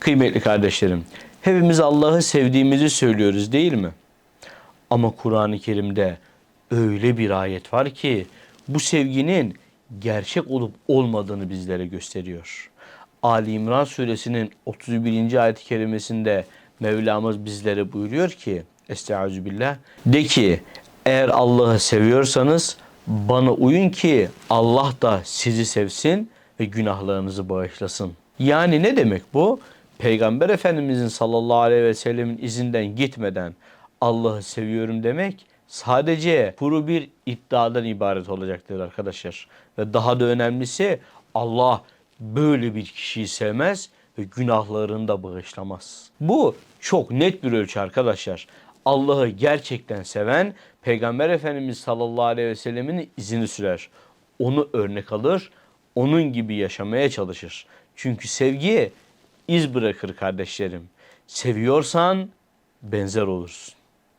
Kıymetli kardeşlerim, hepimiz Allah'ı sevdiğimizi söylüyoruz değil mi? Ama Kur'an-ı Kerim'de öyle bir ayet var ki bu sevginin gerçek olup olmadığını bizlere gösteriyor. Ali İmran suresinin 31. ayet-i kerimesinde Mevlamız bizlere buyuruyor ki Estağfirullah de ki eğer Allah'ı seviyorsanız bana uyun ki Allah da sizi sevsin ve günahlarınızı bağışlasın. Yani ne demek bu? Peygamber Efendimizin sallallahu aleyhi ve sellemin izinden gitmeden Allah'ı seviyorum demek sadece kuru bir iddiadan ibaret olacaktır arkadaşlar. Ve daha da önemlisi Allah böyle bir kişiyi sevmez ve günahlarını da bağışlamaz. Bu çok net bir ölçü arkadaşlar. Allah'ı gerçekten seven Peygamber Efendimiz sallallahu aleyhi ve sellemin izini sürer. Onu örnek alır, onun gibi yaşamaya çalışır. Çünkü sevgi iz bırakır kardeşlerim. Seviyorsan benzer olursun.